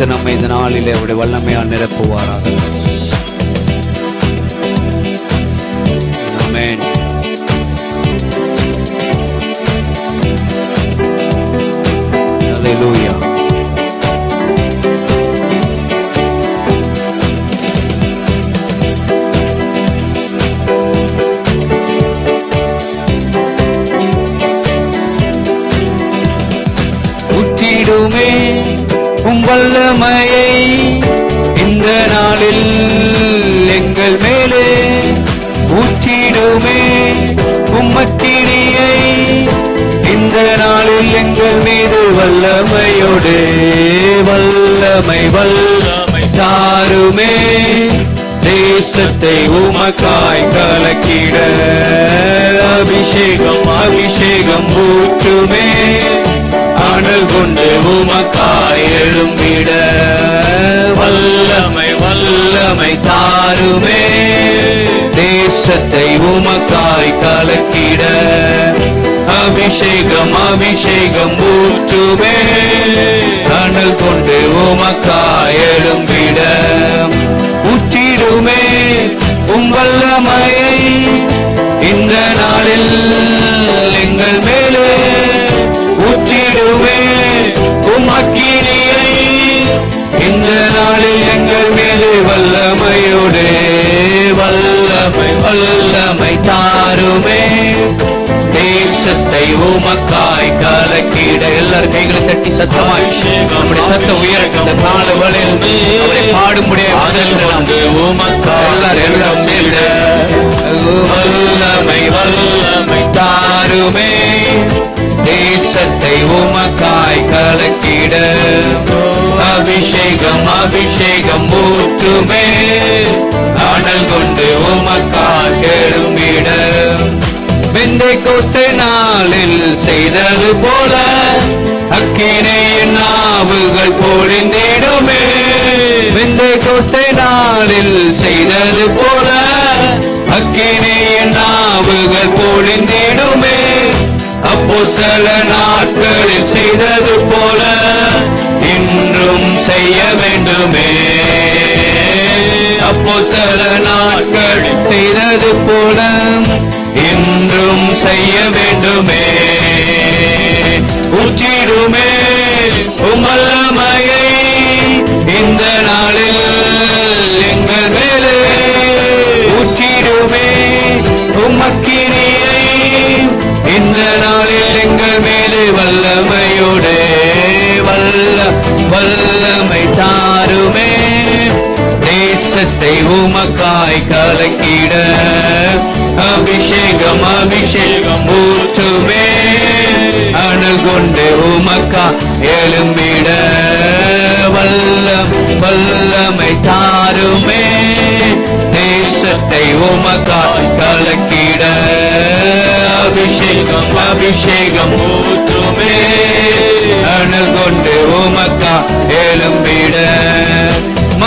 கத்த நம்மை இந்த நாளிலே அவருடைய வல்லமையால் நிரப்புவாராக ஆமென் Hallelujah. வல்லமையை இந்த நாளில் எங்கள் மேலே ஊற்றிடுமே. உம்மக்கினியை இந்த நாளில் எங்கள் மீது வல்லமையோடு. வல்லமை வல்லமை தாருமே. தேசத்தை உமக்காய் கலக்கிட. அபிஷேகம் அபிஷேகம் ஊற்றுமே. அனல் கொண்டு உமக்காய் எழும்பிட. வல்லமை வல்லமை தாருமே. தேசத்தை உமக்காய் கலக்கிட. அபிஷேகம் அபிஷேகம் ஊற்றுமே. கணல் கொண்டு உமக்காய் எழும்பிட. உற்றிடுமே உம் வல்லமையை. வல்லமை வல்லமை தாருமே. தேசத்தை உமக்காய் கலக்கிட எல்லாரும் கைகளை தட்டி சத்தமாய். நம்முடைய சத்த உயர இந்த காலவழில் பாடும்படிய உமக்காய் எல்லாரும் எல்லாம் சேர்ந்த வல்லமை வல்லமை தாருமே. தேசத்தை உமக்காய் கலக்கிட. அபிஷேகம் அபிஷேகம் ஊற்றுமே. உமக்கால் எழும்பிட வெந்தை கோஸ்தை நாளில் செய்தது போல அக்கினையின் நாவுகள் பொழிந்திடுமே. வெந்தை கோஸ்தை நாளில் செய்தது போல அக்கினையின் நாவுகள் பொழிந்திடுமே. அப்போ சில நாட்களில் செய்தது போல இன்றும் செய்ய வேண்டுமே. அப்போ சில நாட்களில் செய்தது போல இன்றும் செய்ய வேண்டுமே. ஊற்றிடுமே உமல்லமையை இந்த நாளில் எங்கள் மேலே. உச்சிடுமே உமக்கினியை இந்த நாளில் எங்கள் மேலே. வல்லமையோடு வல்ல வல்ல தேசத்தை உமக்காய் கலக்கிட. அபிஷேகம் அபிஷேகம் ஊற்றுமே. அனல் கொண்டு உமக்கா எழும்பிட. வல்லம் வல்லமை தாருமே. தேசத்தை உமக்காய் கலக்கிட. அபிஷேகம் அபிஷேகம் ஊற்றுமே. அனல் கொண்டு உமக்கா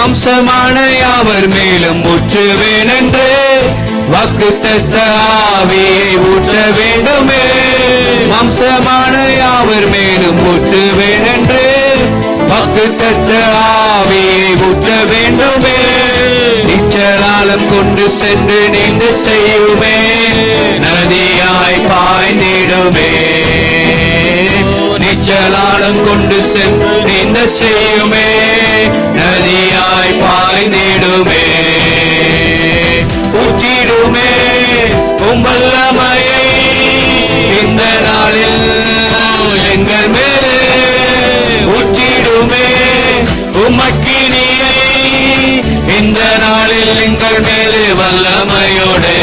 மாம்சமான யாவர் மேலும் ஊற்றுவேன் என்று வாக்கு தத்த ஆவியை ஊற்ற வேண்டுமே. மாம்சமான யாவர் மேலும் ஊற்றுவேன் என்று வாக்கு தத்த ஆவியை ஊற்ற வேண்டுமே. நிச்சலாலம் கொண்டு சென்று நீண்டு செய்யுமே நதியாய் பாய்ந்திடுமே. நிச்சலாலம் கொண்டு சென்று நீந்த செய்யுமே நதியாய் பாய்ந்திடுமே உச்சிடுமே உம்பல்லமையை இந்த நாளில் எங்கள் மேலே உச்சிடுமே உமக்கினியை இந்த நாளில் எங்கள் மேலே வல்லமையோடே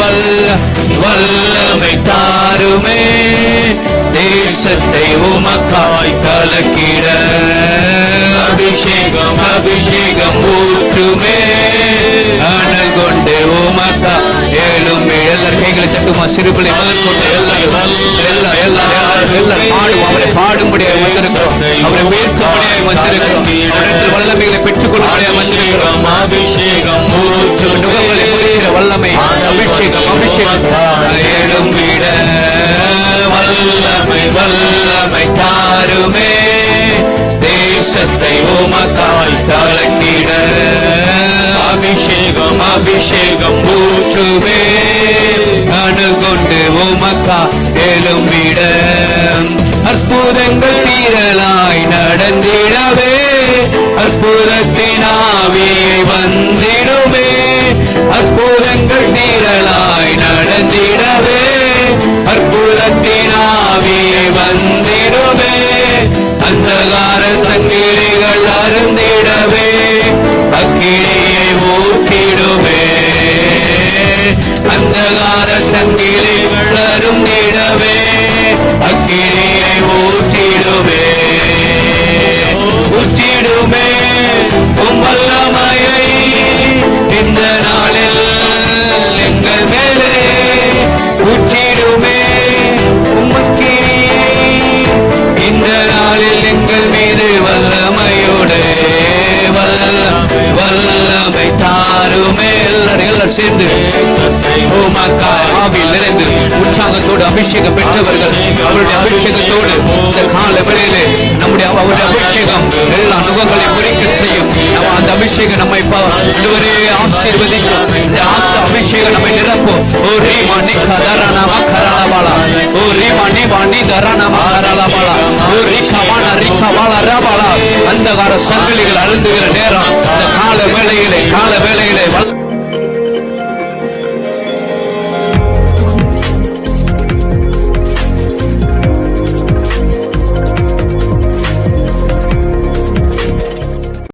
வல்ல வல்லமை தாருமே. தேசத்தை உமக்காய் கலக்கிட அபிஷேகம் அபிஷேகம் ஊற்றுமே. அனல் கொண்டு உமக்கா. ஏழும் எல்லாரும் கைகளை தட்டுமா சிறுபிள்ளை முதல் கொண்டு எல்லாரும் எல்லாரும் எல்லாரும் பாடுவோம். அவரை பாடும்படியாக வந்திருக்கிறோம் அவரை வேட்கும்படியாக வந்திருக்கிறோம் வல்லமைகளை பெற்றுக்கொள்ளும்படியாக வந்திருக்கிறோம் அபிஷேகம் நுகங்களை வல்லமை அபிஷேகம் அபிஷேகம் ஊற்றுமே. அணுகொண்டு உமக்கா எழும்பிட. அற்புதங்கள் நீரலாய் நடந்திடவே. அற்புதத்தினாவே ஆவியை வந்திடுமே. அற்புதங்கள் நீரலாய் நடந்திடவே. அற்புதத்தினாவே வந்திட அந்தகார சங்கிலிகள் அருந்திடவே அக்கினியை ஊற்றிடுமே ஊற்றிடுமே உம் உமக்கா ஆவியில் நிறைந்து உற்சாகத்தோடு அபிஷேகம் பெற்றவர்கள் அவருடைய அபிஷேகத்தோடு இந்த கால வேளையிலே நம்முடைய அவருடைய அபிஷேகம் எல்லா நுகங்களை குறிக்க செய்யும். நம்ம அந்த அபிஷேகம் நம்மை இதுவரே ஆசீர்வதிக்கும். இந்த ஆச அபிஷேகம் நம்மை நிரப்பும். ஓ ரீமா நீ கதரணமா கரளபாலா ஓ ரீமா நீ வாணி தரணமா கரளபாலா ஓ ரீ கவான ரபாலா அந்தகார சங்கிலிகள் அழுந்துகிற நேரம் இந்த கால வேளையிலே கால